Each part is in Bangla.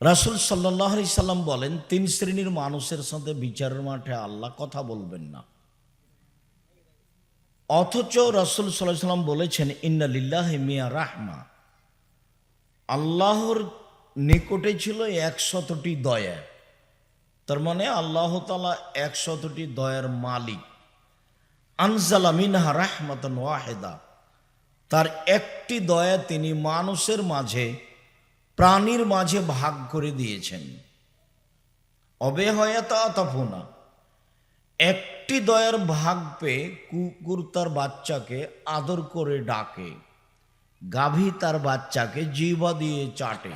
রাসুল সাল্লাহ সাল্লাম বলেন, তিন শ্রেণির মানুষের সাথে বিচারের মাঠে আল্লাহ কথা বলবেন না। অথচ রসুল সাল্লাহ সাল্লাম বলেছেন ইন্নালিল্লাহ মিয়া রাহমা। আল্লাহর নিকটে ছিল একশতটি দয়া। তার মানে আল্লাহ তালা একশতটি দয়ার মালিক। আনজালা মিনহা রাহমাতন ওয়াহেদা। তার একটি দয়া তিনি মানুষের মাঝে প্রাণীর মাঝে ভাগ করে দিয়েছেন। অবেহয়তা অতফনা একটি দয়ার ভাগ পেয়ে কুকুর তার বাচ্চাকে আদর করে ডাকে। গাভী তার বাচ্চাকে জিবা দিয়ে চাটে।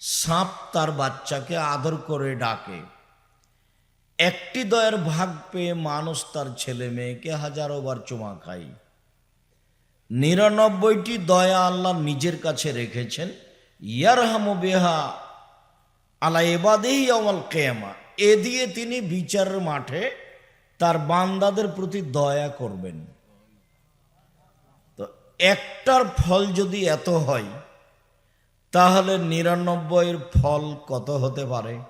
সাপ তার বাচ্চাকে আদর করে ডাকে। একটি দয়ের ভাগ পেয়ে মানুষ তার ছেলে মেয়েকে হাজারো বার চুমা খায়। নিরানব্বইটি দয়া আল্লাহ নিজের কাছে রেখেছেন। ইয়ারহাম বেহা আলা এবাদেহি অমল কেয়ামা। এ দিয়ে তিনি বিচারের মাঠে তার বান্দাদের প্রতি দয়া করবেন। তো একটার ফল যদি এত হয়, তাহলে নিরানব্বইয়ের ফল কত হতে পারে?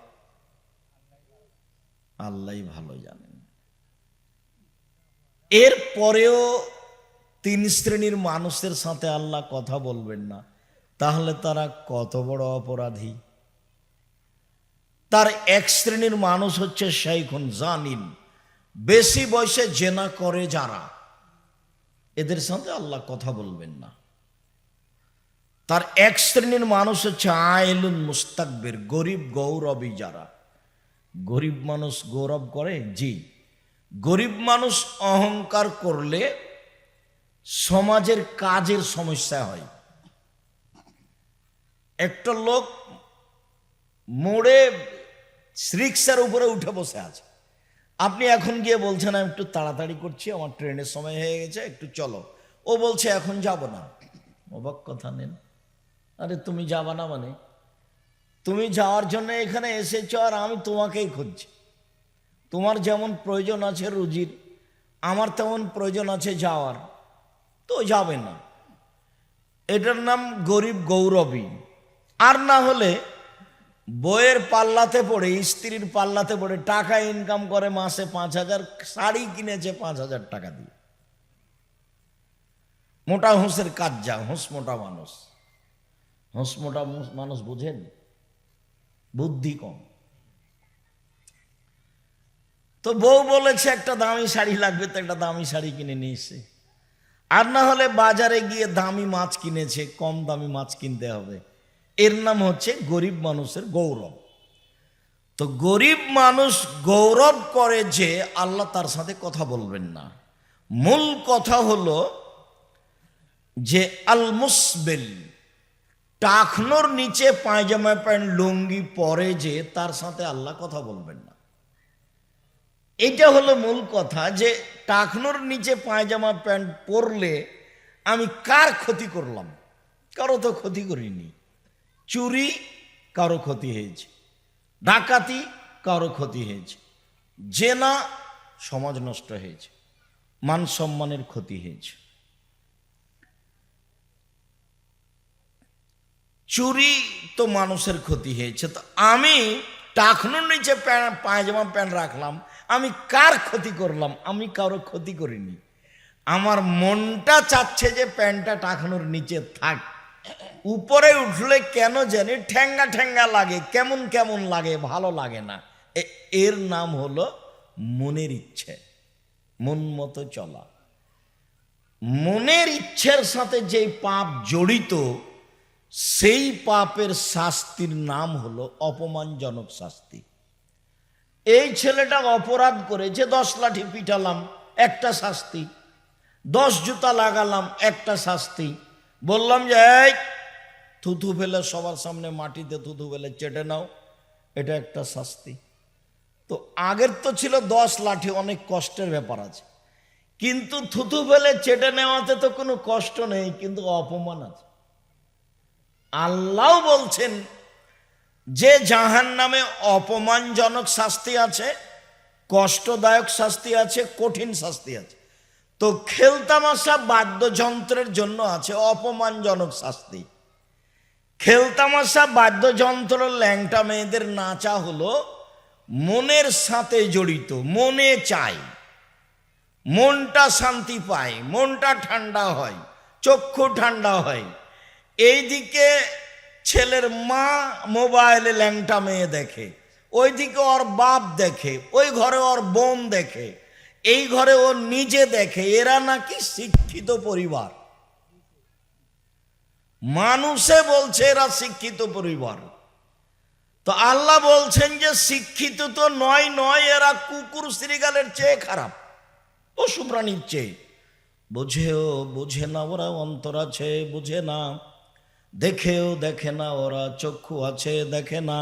আল্লাহ ভালো জানেন। এর পরেও তিন শ্রেণির মানুষের সাথে আল্লাহ কথা বলবেন না। তাহলে তারা কত বড় অপরাধী? তার এক শ্রেণির মানুষ হচ্ছে শাইখুন জানিন বেশি বয়সে জেনা করে যারা, এদের সাথে আল্লাহ কথা বলবেন না। তার এক শ্রেণির মানুষ হচ্ছে আয়েলুন মুস্তাকবির, গরিব গৌরবী যারা। গরিব মানুষ গৌরব করে? জি। গরিব মানুষ অহংকার করলে সমাজের কাজের সমস্যা হয়। একটা লোক মোড়ে রিক্সার উপরে উঠে বসে আছে। আপনি এখন গিয়ে বলছেন, আমি একটু তাড়াতাড়ি করছি, আমার ট্রেনের সময় হয়ে গেছে, একটু চলো। ও বলছে, এখন যাব না। অবাক কথা নেন। আরে, তুমি যাবা না মানে? তুমি যাওয়ার জন্য এখানে এসেছ আর আমি তোমাকেই খুঁজছি। তোমার যেমন প্রয়োজন আছে রুজির, আমার তেমন প্রয়োজন আছে যাওয়ার। তো যাবে না। এটার নাম গরিব গৌরবী। আর না হলে বইয়ের পাল্লাতে পড়ে, স্ত্রীর পাল্লাতে পড়ে, টাকা ইনকাম করে মাসে পাঁচ হাজার, শাড়ি কিনেছে পাঁচ হাজার টাকা দিয়ে। মোটা হোঁসের কাজ যা হোঁস মোটা মানুষ। হোঁস মোটা মানুষ বুঝেন? বুদ্ধি কম। তো বউ বলেছে, একটা দামি শাড়ি লাগবে তো একটা দামি শাড়ি কিনে নিয়ে এসে। আর না হলে বাজারে গিয়ে দামি মাছ কিনেছে, কম দামি মাছ কিনতে হবে। এর নাম হচ্ছে গরিব মানুষের গৌরব। তো গরিব মানুষ গৌরব করে যে আল্লাহ তার সাথে কথা বলবেন না। মূল কথা হলো যে আল মুসবেল নিচে পায়জামা প্যান্ট, লুঙ্গি পরে যে তার সাথে আল্লাহ কথা বলবেন না। এটা হলো মূল কথা যে টাকনোর নিচে পায়জামা প্যান্ট পরলে আমি কার ক্ষতি করলাম? কারও তো ক্ষতি করিনি। চুরি, কারও ক্ষতি হয়েছে। ডাকাতি, কারও ক্ষতি হয়েছে। জেনা, সমাজ নষ্ট হয়েছে। মান সম্মানের ক্ষতি হয়েছে। চুরি তো মানুষের ক্ষতি হয়েছে। তো আমি টাকনোর নিচে পায়জামা প্যান্ট রাখলাম। আমি কার ক্ষতি করলাম? আমি কারও ক্ষতি করিনি। আমার মনটা চাচ্ছে যে প্যান্টটা টাকানোর নিচে থাক। উপরে উঠলে কেন জানি ঠ্যাঙ্গা ঠ্যাঙ্গা লাগে, কেমন কেমন লাগে, ভালো লাগে না। এর নাম হলো মনের ইচ্ছে, মন মতো চলা। মনের ইচ্ছের সাথে যে পাপ জড়িত, সেই পাপের শাস্তির নাম হলো অপমানজনক শাস্তি। এই ছেলেটা অপরাধ করেছে দশ লাঠি পিটালাম, একটা শাস্তি। দশ জুতা লাগালাম, একটা শাস্তি। বললাম যে, এই, থুথু ফেলে সবার সামনে মাটিতে থুথু ফেলে চেটে নাও, এটা একটা শাস্তি। তো আগের তো ছিল দশ লাঠি, অনেক কষ্টের ব্যাপার আছে। কিন্তু থুথু ফেলে চেটে নেওয়াতে তো কোনো কষ্ট নেই, কিন্তু অপমান আছে। আল্লাহ বলছেন, যে জাহান নামে অপমানজনক শাস্তি আছে, কষ্টদায়ক শাস্তি আছে, কঠিন শাস্তি আছে তো খেলতামাশা বাদ্যযন্ত্রের জন্য আছে অপমানজনক শাস্তি। খেলতামাশা বাদ্যযন্ত্র ল্যাংটা মেয়েদের নাচা হলো মনের সাথে জড়িত, মনে চাই মনটা শান্তি পায়, মনটা ঠান্ডা হয়, চক্ষু ঠান্ডা হয়। এইদিকে ছেলের মা মোবাইলে ল্যাংটা মেয়ে দেখে, ওইদিকে ওর বাপ দেখে, ওই ঘরে ওর বোন দেখে। এই ঘরে ও নিজে দেখে এরা নাকি শিক্ষিত পরিবার। মানুষে বলছে এরা শিক্ষিত পরিবার। তো আল্লাহ বলছেন যে শিক্ষিত তো নয় নয়, এরা কুকুর শ্রীগালের চেয়ে খারাপ, পশু প্রাণীর চেয়ে। বুঝেও, বুঝে না ওরা অন্তর আছে, বুঝে না। দেখেও দেখে না ওরা চক্ষু আছে, দেখে না।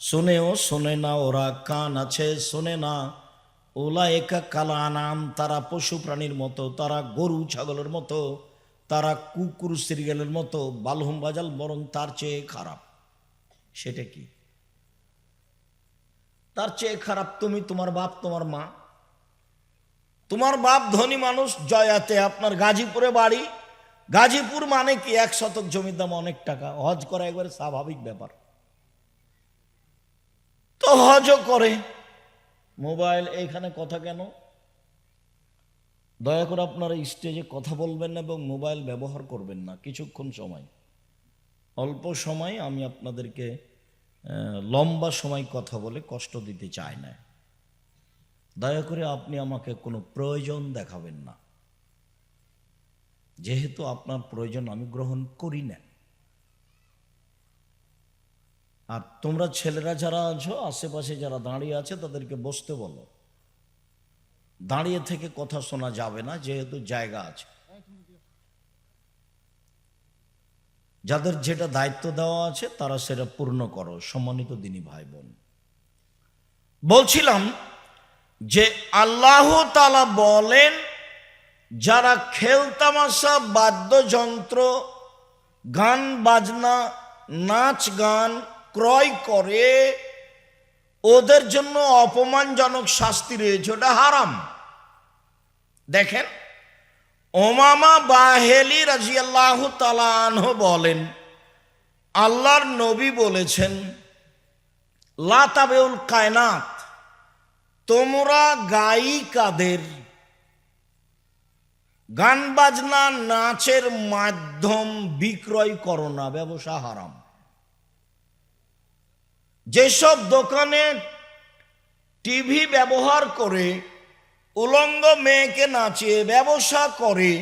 শুনেও শোনে না ওরা কান আছে, শোনে না। ওলা একা কালা নাম তারা পশু প্রাণীর মতো, তারা গরু ছাগলের মতো, তারা কুকুর সিরিয়ালের মতো, বালহুম বাজাল বরং তার চেয়ে খারাপ। সেটা কি? তার চেয়ে খারাপ তুমি, তোমার বাপ, তোমার মা। তোমার বাপ ধনী মানুষ, জয়াতে আপনার গাজীপুরে বাড়ি। গাজীপুর মানে কি? এক শতক জমির দাম অনেক টাকা। হজ করা একবারে স্বাভাবিক ব্যাপার। তো হজও করে। মোবাইল এইখানে কথা কেন? দয়া করে আপনারা স্টেজে কথা বলবেন না এবং মোবাইল ব্যবহার করবেন না। কিছুক্ষণ সময়। অল্প সময় আমি আপনাদেরকে লম্বা সময় কথা বলে কষ্ট দিতে চাই না। দয়া করে আপনি আমাকে কোনো প্রয়োজন দেখাবেন না। যেহেতু আপনার প্রয়োজন আমি গ্রহণ করি না। আর তোমরা ছেলেরা যারা আছো, আশেপাশে যারা দাঁড়িয়ে আছে, তাদেরকে বসতে বলো। দাঁড়িয়ে থেকে কথা শোনা যাবে না, যেহেতু জায়গা আছে। যাদের যেটা দায়িত্ব দেওয়া আছে, তারা সেটা পূর্ণ করো, সম্মানিত দিনী ভাই বোন বলছিলাম যে আল্লাহ তালা বলেন, যারা খেলতামাশা বাদ্যযন্ত্র, গান বাজনা, নাচ গান ক্রয় করে, ওদের জন্য অপমানজনক শাস্তি রয়েছে, ওটা হারাম। দেখেন, ওমামা বাহেলি রাজিয়াল্লাহ তালাহ বলেন, আল্লাহর নবী বলেছেন লাতাবেউল কায়নাত, তোমরা গায়িকাদের গান বাজনা নাচের মাধ্যম বিক্রয় করো না, ব্যবসা হারাম। যেসব দোকানে টিভি ব্যবহার করে, উলঙ্গ মেয়েকে নাচিয়ে ব্যবসা করে,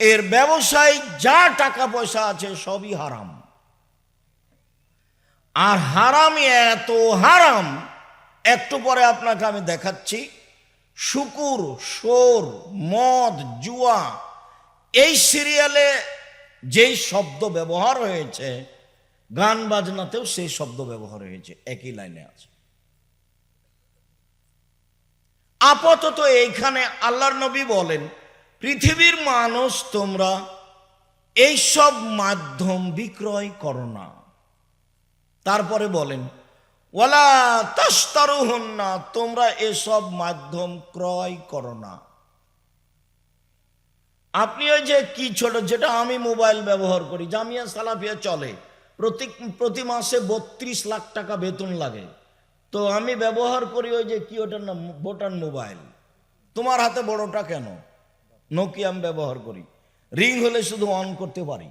এর ব্যবসায় যা টাকা পয়সা আছে সবই হারাম। আর হারাম এত হারাম, একটু পরে আপনাকে আমি দেখাচ্ছি, শুকুর সোর মদ, জুয়া, এই সিরিয়ালে যেই শব্দ ব্যবহার হয়েছে গান বাজনাতেও সেই শব্দ ব্যবহার হয়েছে, একই লাইনে আছে। আপাতত এইখানে আল্লাহর নবী বলেন, পৃথিবীর মানুষ তোমরা এইসব মাধ্যম বিক্রয় করো না। তারপরে বলেন ওলা ওয়ালা তাস্তারুহন না তোমরা এসব মাধ্যম ক্রয় করো না। আপনি ওই যে কি ছোট, যেটা আমি মোবাইল ব্যবহার করি, জামিয়া সালাফিয়া চলে প্রতি প্রতি মাসে বত্রিশ লাখ টাকা বেতন লাগে। তো আমি ব্যবহার করি ওই যে কি ওটার নাম? বোটান মোবাইল। তোমার হাতে বড়টা কেন? নোকিয়া আমি ব্যবহার করি। রিং হলে শুধু অন করতে পারি।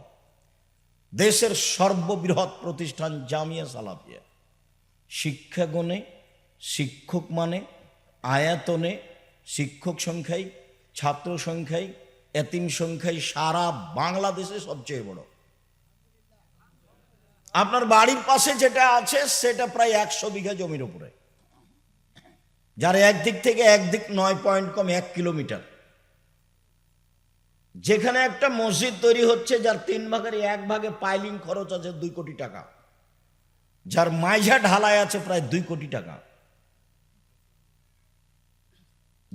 দেশের সর্ববৃহৎ প্রতিষ্ঠান জামিয়া সালাফিয়া। শিক্ষাগণে, শিক্ষক মানে আয়াতনে, শিক্ষক সংখ্যায়, ছাত্র সংখ্যায়, এতিম সংখ্যায় সারা বাংলাদেশে সবচেয়ে বড়। আপনার বাড়ির পাশে যেটা আছে, সেটা প্রায় একশো বিঘা জমির উপরে। যার একদিক থেকে একদিক নয় পয়েন্ট কম, এক কিলোমিটার। যেখানে একটা মসজিদ তৈরি হচ্ছে, যার তিন ভাগের এক ভাগে পাইলিং খরচ আছে দুই কোটি টাকা। যার মাইঝা ঢালাই আছে প্রায় দুই কোটি টাকা।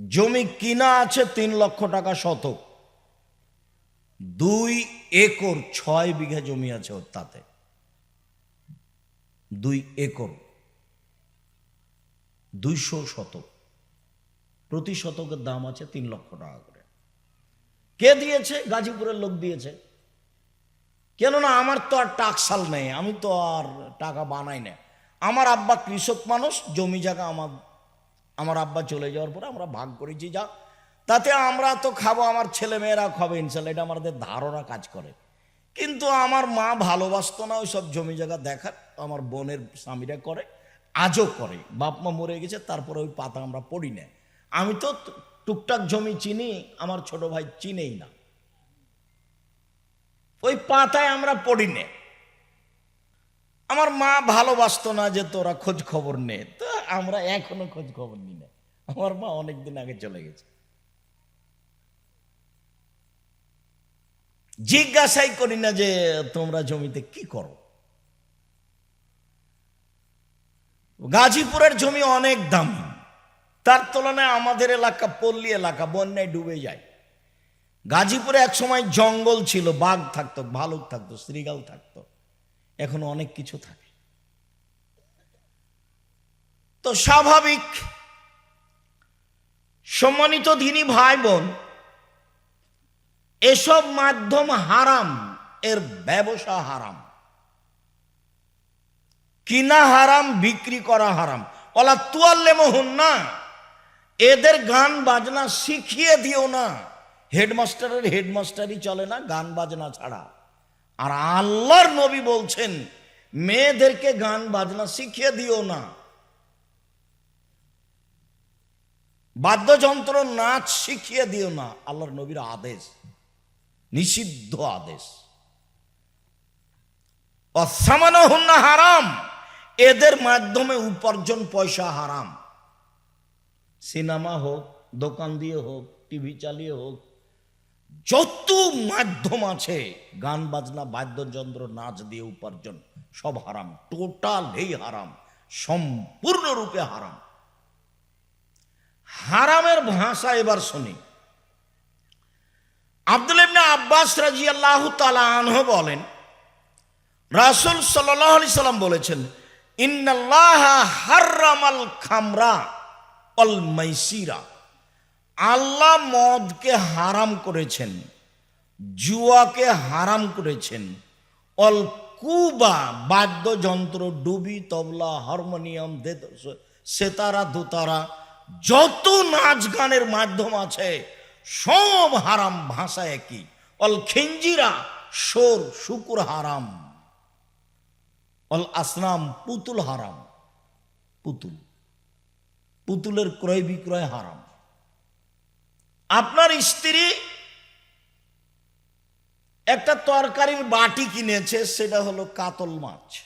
জমি কিনা আছে তিন লক্ষ টাকা শতক। দুই একর ছয় বিঘা জমি আছে তাতে। দুই একর, দুইশো শতক। প্রতি শতকের দাম আছে তিন লক্ষ টাকা করে। কে দিয়েছে? গাজীপুরের লোক দিয়েছে। কেননা আমার তো আর টাকসাল নেই, আমি তো আর টাকা বানাই না। আমার আব্বা কৃষক মানুষ, জমি জায়গা আমার আমার আব্বা চলে যাওয়ার পরে আমরা ভাগ করেছি যা। তাতে আমরা তো খাব, আমার ছেলে মেয়েরা খাবে ইনশাল্লাহ, এটা আমাদের ধারণা কাজ করে। কিন্তু আমার মা ভালোবাসতো না ওই সব জমি জায়গা দেখার। আমার বোনের স্বামীরা করে, আজও করে। বাপ মা মরে গেছে, তারপরে ওই পাতা আমরা পড়ি না। আমি তো, টুকটাক জমি চিনি, আমার ছোট ভাই চিনেই না। ওই পাতায় আমরা পড়ি নে। আমার মা ভালোবাসতো না যে তোরা খোঁজ খবর নে। তো আমরা এখনও খোঁজ খবর নি না। আমার মা অনেকদিন আগে চলে গেছে। জিজ্ঞাসাই করি না যে তোমরা জমিতে কি করো। গাজীপুরের জমি অনেক দাম। তার তুলনায় আমাদের এলাকা পল্লী এলাকা বন্যায় ডুবে যায়। গাজীপুরে এক সময় জঙ্গল ছিল, বাঘ থাকতো, ভালুক থাকতো শ্রীগাল থাকতো। এখন অনেক কিছু থাকে। তো স্বাভাবিক, সম্মানিত দিনী ভাই বোন এসব মাধ্যম হারাম, এর ব্যবসা হারাম। কিনা হারাম, বিক্রি করা হারাম। ওলা তুয়াল্লে মোহন না এদের গান বাজনা শিখিয়ে দিও না। হেডমাস্টারের হেডমাস্টারই চলে না গান বাজনা ছাড়া। আর আল্লাহর নবী বলছেন, মেয়েদেরকে গান বাজনা শিখিয়ে দিও না। বাদ্যযন্ত্র, নাচ শিখিয়ে দিও না। আল্লাহর নবীর আদেশ। নিষিদ্ধ আদেশ। অসামান্য হন্না হারাম। এদের মাধ্যমে উপার্জন পয়সা হারাম। সিনেমা হোক, দোকান দিয়ে হোক, টিভি চালিয়ে হোক, যত মাধ্যম আছে, গান, বাজনা, বাদ্যযন্ত্র, নাচ দিয়ে উপার্জন, সব হারাম। টোটালই হারাম। সম্পূর্ণরূপে হারাম। হারামের ভাষা এবার শুনি। আব্দুল ইবনে আব্বাস রাজি আল্লাহ আনহ বলেন, রাসুল সাল্লাহ আলি সাল্লাম বলেছেন, ইন্নাল্লাহ হার্রামাল খামরা অল মাইসিরা। আল্লাহ মদকে হারাম করেছেন, জুয়াকে হারাম করেছেন। অল কুবা, বাদ্যযন্ত্র, ডুবি, তবলা, হারমোনিয়াম সেতারা দোতারা যত নাচ গানের মাধ্যম আছে সব হারাম ভাষা একই। অল খিঞ্জিরা সোর শুকুর হারাম। অল আসনাম পুতুল হারাম। পুতুল। পুতুলের ক্রয় বিক্রয় হারাম। আপনার স্ত্রী একটা তরকারির বাটি কিনেছে, সেটা হলো কাতল মাছ।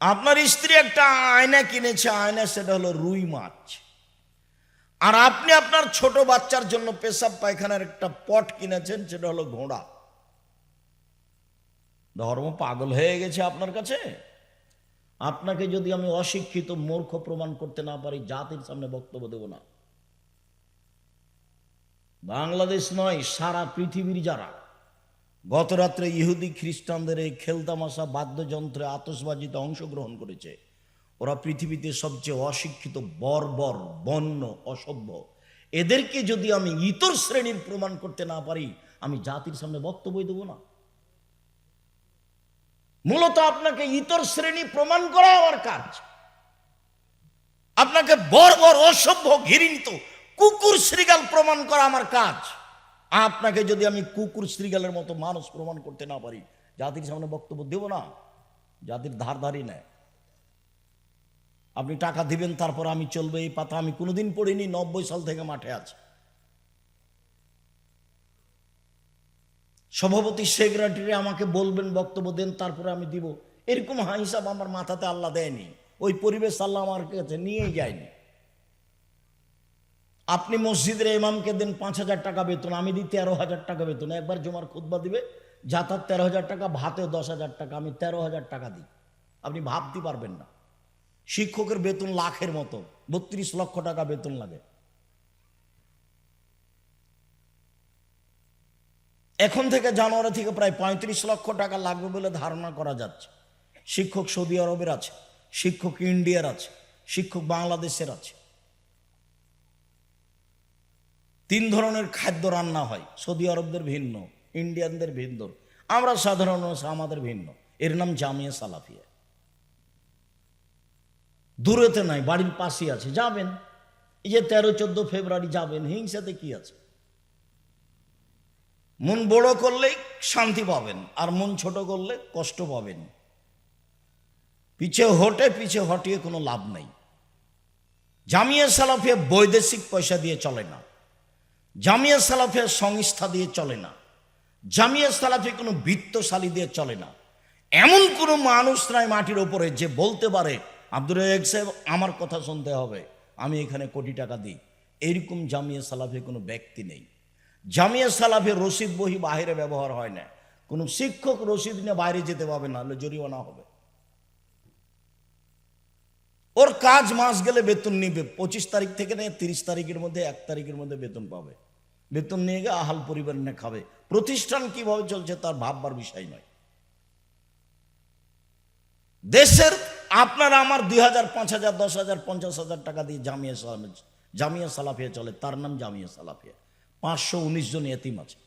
আপনার স্ত্রী একটা আয়না কিনেছে, আয়না, সেটা হলো রুই মাছ। আর আপনি আপনার ছোট বাচ্চার জন্য পেশাব পায়খানার একটা পট কিনেছেন, সেটা হলো ঘোড়া। ধর্ম পাগল হয়ে গেছে আপনার কাছে? আপনাকে যদি আমি অশিক্ষিত মূর্খ প্রমাণ করতে না পারি, জাতির সামনে বক্তব্য দেব না। বাংলাদেশ নয়, সারা পৃথিবীর যারা গতরাত্রে ইহুদি খ্রিস্টানদের এই খেলতামাশা বাদ্যযন্ত্রে আতসবাজিতে অংশগ্রহণ করেছে ওরা পৃথিবীতে সবচেয়ে অশিক্ষিত, বর্বর, বন্য, অসভ্য। এদেরকে যদি আমি ইতর শ্রেণির প্রমাণ করতে না পারি, আমি জাতির সামনে বক্তব্য দেব না। মূলত আপনাকে ইতর শ্রেণি প্রমাণ করা আমার কাজ। আপনাকে বর্বর, অসভ্য, ঘৃণিত, কুকুর শ্রীগাল প্রমাণ করা আমার কাজ। আপনাকে যদি আমি কুকুর শ্রীগালের মতো মানুষ প্রমাণ করতে না পারি, জাতির সামনে বক্তব্য দেব না। জাতির ধার ধারি নেয়। আপনি টাকা দিবেন, তারপর আমি চলবে, এই পাতা আমি কোনোদিন পড়িনি, নব্বই সাল থেকে মাঠে আছে। সভাপতি সেক্রেটারি আমাকে বলবেন, বক্তব্য দেন, তারপরে আমি দিব। এরকম হিসাব আমার মাথাতে আল্লাহ দেয়নি। ওই পরিবেশ আল্লাহ আমার কাছে নিয়েই যায়নি। আপনি মসজিদের ইমামকে দেন পাঁচ হাজার টাকা বেতন, আমি দিই তেরো হাজার টাকা বেতন। একবার জমার খুদ্া দিবে, যাতায়াত তেরো হাজার টাকা ভাতে দশ হাজার টাকা, আমি তেরো হাজার টাকা দিই। আপনি ভাবতে পারবেন না। শিক্ষকের বেতন লাখের মতো, বত্রিশ লক্ষ টাকা বেতন লাগে। এখন থেকে জানুয়ারি থেকে প্রায় পঁয়ত্রিশ লক্ষ টাকা লাগবে বলে ধারণা করা যাচ্ছে। শিক্ষক সৌদি আরবের আছে, শিক্ষক ইন্ডিয়ার আছে, শিক্ষক বাংলাদেশের আছে। তিন ধরনের খাদ্য রান্না হয়, সৌদি আরবদের ভিন্ন, ইন্ডিয়ানদের ভিন্ন। আমরা সাধারণ আমাদের ভিন্ন। এর নাম জামিয়া সালাফিয়া। দূরেতে নাই, বাড়ির পাশে আছে। যাবেন। এই যে তেরো, চোদ্দ ফেব্রুয়ারি যাবেন, হিংসাতে কি আছে? মন বড় করলে শান্তি পাবেন, আর মন ছোট করলে কষ্ট পাবেন। পিছে হটে, পিছে হটিয়ে কোনো লাভ নাই। জামিয়া সালাফিয়া বৈদেশিক পয়সা দিয়ে চলে না। জামিয়া সালাফিয়া সংস্থা দিয়ে চলে না। জামিয়া সালাফিয়া কোনো বৃত্তশালী দিয়ে চলে না। এমন কোনো মানুষ নাই মাটির ওপরে যে বলতে পারে আব্দুর রাজাক সাহেব, আমার কথা শুনতে হবে। আমি এখানে কোটি টাকা দিই। এরকম জামিয়া সালাফে কোনো ব্যক্তি নেই। জামিয়া সালাফে রসিদ বহি বাইরে ব্যবহার হয় না। কোনো শিক্ষক রসিদ নিয়ে বাইরে যেতে পাবে না, হলে জরিমানা হবে। ওর কাজ মাস গেলে বেতন নিবে। পঁচিশ তারিখ থেকে নিয়ে তিরিশ তারিখের মধ্যে, এক তারিখের মধ্যে বেতন পাবে। বেতন নিয়ে গিয়ে আহাল পরিবার নিয়ে খাবে। প্রতিষ্ঠান কীভাবে চলছে তার ভাববার বিষয় নয়। দেশের আপনার আমার দুই হাজার, পাঁচ হাজার, দশ হাজার, পঞ্চাশ হাজার টাকা দিয়ে জামিয়া সালামে, জামিয়া সালাফিয়া চলে। তার নাম জামিয়া সালাফিয়া। পাঁচশো উনিশ জন এতিম আছে।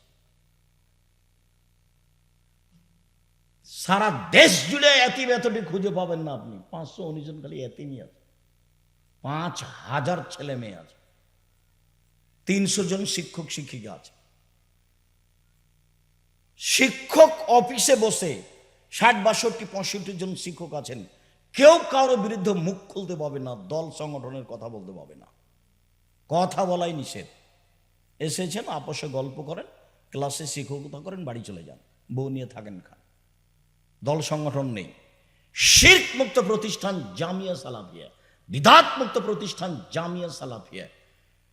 সারা দেশ জুড়ে এতিম এতটি খুঁজে পাবেন না আপনি। পাঁচশো উনিশ জন খালি এতিমই আছে। পাঁচ হাজার ছেলে মেয়ে আছে। তিনশো জন শিক্ষক, শিক্ষিকা আছে। শিক্ষক অফিসে বসে ষাট, বাষট্টি, পঁয়ষট্টি জন শিক্ষক আছেন। কেউ কারোর বিরুদ্ধে মুখ খুলতে পাবে না, দল সংগঠনের কথা বলতে পাবে না। কথা বলাই নিষেধ। এসেছেন আপসে গল্প করেন, ক্লাসে শিক্ষকতা করেন, বাড়ি চলে যান। বউ নিয়ে থাকেন খান। দল সংগঠন নেই। শির্ক মুক্ত প্রতিষ্ঠান জামিয়া সালাফিয়া। বিধাত মুক্ত প্রতিষ্ঠান জামিয়া সালাফিয়া।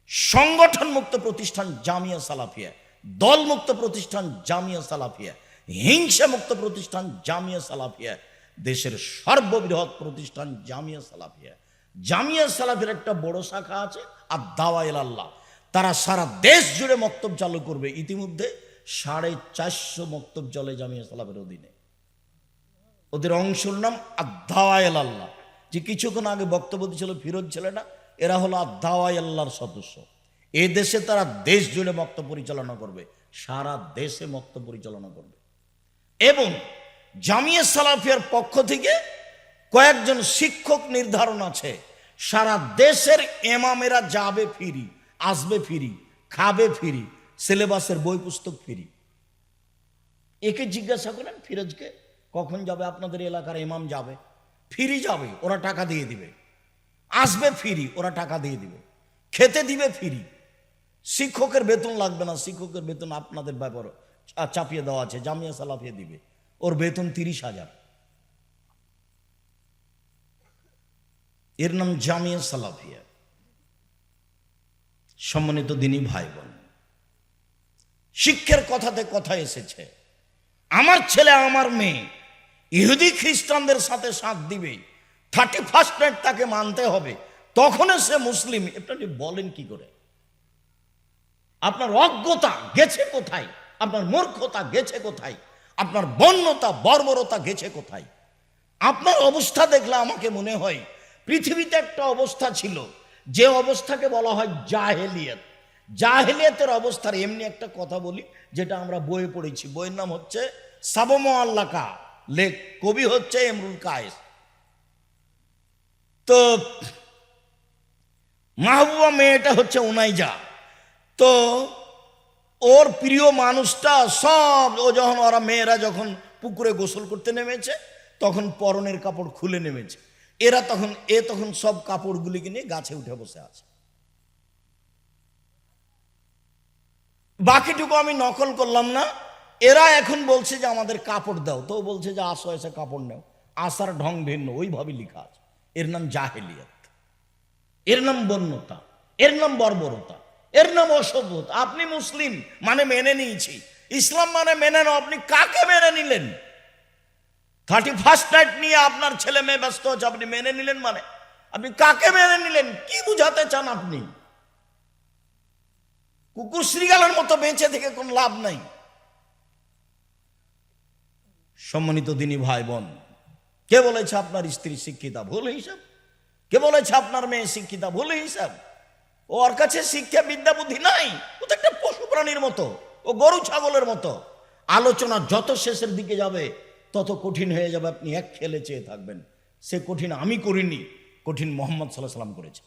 সংগঠন মুক্ত প্রতিষ্ঠান জামিয়া সালাফিয়া। দল মুক্ত প্রতিষ্ঠান জামিয়া সালাফিয়া। হিংসা মুক্ত প্রতিষ্ঠান জামিয়া সালাফিয়া। দেশের সর্ববৃহৎ প্রতিষ্ঠান জামিয়া সালাফিয়া। জামিয়া সালাফিয়ার একটা বড় শাখা আছে আর দাওয়াইল আল্লাহ। তারা সারা দেশ জুড়ে মক্তব চালু করবে। ইতিমধ্যে সাড়ে চারশো মক্তব চলে জামিয়া সালাফের অধীনে। ওদের অংশের নাম আদাওয়াল আল্লাহ। যে কিছুক্ষণ আগে বক্তব্য দিয়েছিল ফিরোজ ছেলেটা এরা হলো আদাওয়াই আল্লাহর সদস্য। এ দেশে তারা দেশ জুড়ে মক্ত পরিচালনা করবে। সারা দেশে মক্ত পরিচালনা করবে। এবং জামিয়া সালাফিয়ার পক্ষ থেকে কয়েকজন শিক্ষক নির্ধারণ আছে। সারা দেশের এমামেরা যাবে ফিরি, আসবে ফিরি, খাবে ফিরি, সিলেবাসের বই পুস্তক ফিরি। একে জিজ্ঞাসা করেন, ফিরোজকে, কখন যাবে আপনাদের এলাকার ইমাম যাবে? ফিরি যাবে, ওরা টাকা দিয়ে দিবে। আসবে ফিরি, ওরা টাকা দিয়ে দিবে। খেতে দিবে ফিরি। শিক্ষকের বেতন লাগবে না, শিক্ষকের বেতন আপনাদের ব্যাপার চাপিয়ে দেওয়া আছে, জামিয়া সালাফিয়ে দিবে। ওর বেতন তিরিশ হাজার। এর নাম জামিয়া সালাফিয়া। সম্মানিত দিনী ভাই বোন শিক্ষার কথাতে কথা এসেছে। আমার ছেলে, আমার মেয়ে, ইহুদি খ্রিস্টানদের সাথে সাথ দিবে, থার্টি ফার্স্ট নাইট তাকে মানতে হবে তখন সে মুসলিম। এটা বলেন কি করে? আপনার অজ্ঞতা গেছে কোথায়? আপনার মূর্খতা গেছে কোথায়? আপনার বন্যতা বর্বরতা গেছে কোথায়? আপনার অবস্থা দেখলে আমাকে মনে হয় পৃথিবীতে একটা অবস্থা ছিল, যে অবস্থাকে বলা হয় জাহেলিয়ত। জাহেলিয়তের অবস্থার এমনি একটা কথা বলি, যেটা আমরা বইয়ে পড়েছি। বইয়ের নাম হচ্ছে সাবম আল্লাকা, লেখ, কবি হচ্ছে এমরুল কায়েস। তো মাহবুবা মেয়েটা হচ্ছে উনাইজা। তো ওর প্রিয় মানুষটা সব, ও যখন, ওরা মেয়েরা যখন পুকুরে গোসল করতে নেমেছে, তখন পরনের কাপড় খুলে নেমেছে। এরা তখন, এ তখন সব কাপড়গুলিকে নিয়ে গাছে উঠে বসে আছে। বাকিটুকু আমি নকল করলাম না। এরা এখন বলছে যে, আমাদের কাপড় দাও। তো বলছে যে, আসো, এসে কাপড় নেও। আসার ঢং ভিন্ন, ওইভাবে লেখা আছে। এর নাম জাহেলিয়াত। এর নাম বন্যতা। এর নাম বর্বরতা। এর নাম অসভ্যতা। আপনি মুসলিম মানে মেনে নিয়েছি। ইসলাম মানে মেনে নাও, আপনি কাকে মেনে নিলেন? থার্টি ফার্স্ট নাইট নিয়ে আপনার ছেলে মেয়ে ব্যস্ত আছে আপনি মেনে নিলেন মানে? আপনি কাকে মেনে নিলেন? কি বুঝাতে চান আপনি? কুকুর শ্রীগালের মতো বেঁচে থেকে কোনো লাভ নাই। সম্মানিত দিনী ভাই, বোন, কে বলেছে আপনার স্ত্রী শিক্ষিতা? ভুল হিসাব। কে বলেছে আপনার মেয়ে শিক্ষিতা? ভুল হিসাব। ওর কাছে শিক্ষা বিদ্যা বুদ্ধি নাই, ও তো একটা পশু প্রাণীর মতো, ও গরু ছাগলের মতো। আলোচনা যত শেষের দিকে যাবে, তত কঠিন হয়ে যাবে, আপনি এক খেলে চেয়ে থাকবেন। সে কঠিন আমি করিনি, কঠিন মোহাম্মদ সাল্লাহ সাল্লাম করেছে।